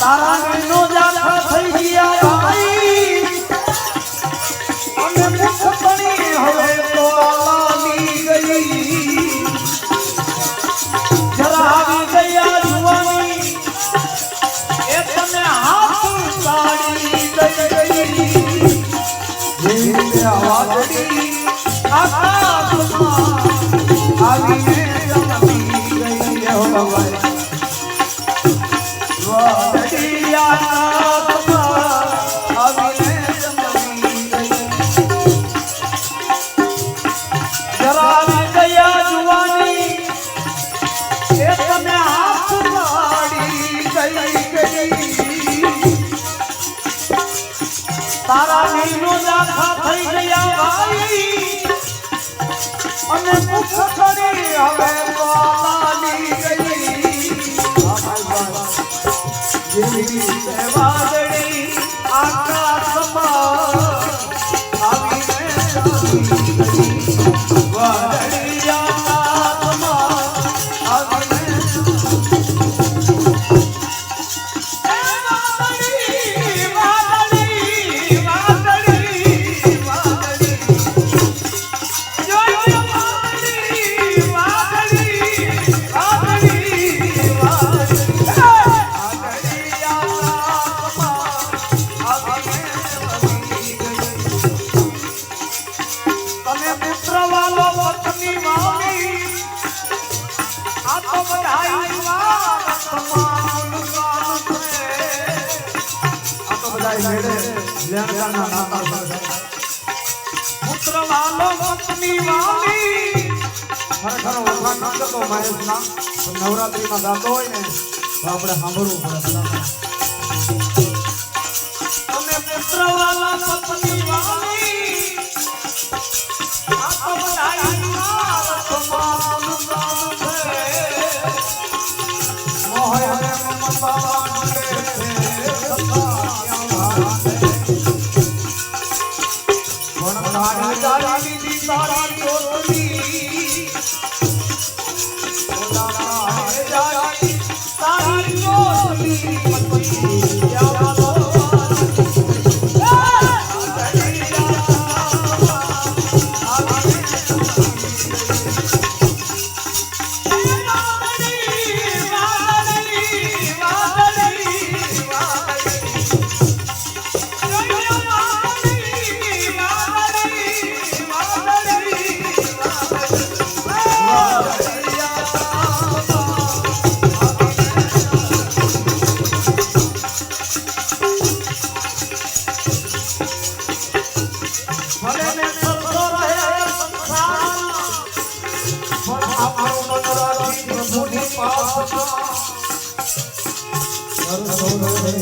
Sarang আস্থা અને ભૂખ કરી હવે બોલાની ગઈ. અમારી જેવી સેવા પુત્ર વાલો પત્ની વાલી ખરેખર ઓળખાણ ન કરતો મહેશના. નવરાત્રીમાં ગાતો હોય ને, તો આપણે સાંભળવું પડે. আমি বিপরাণ করি Oh,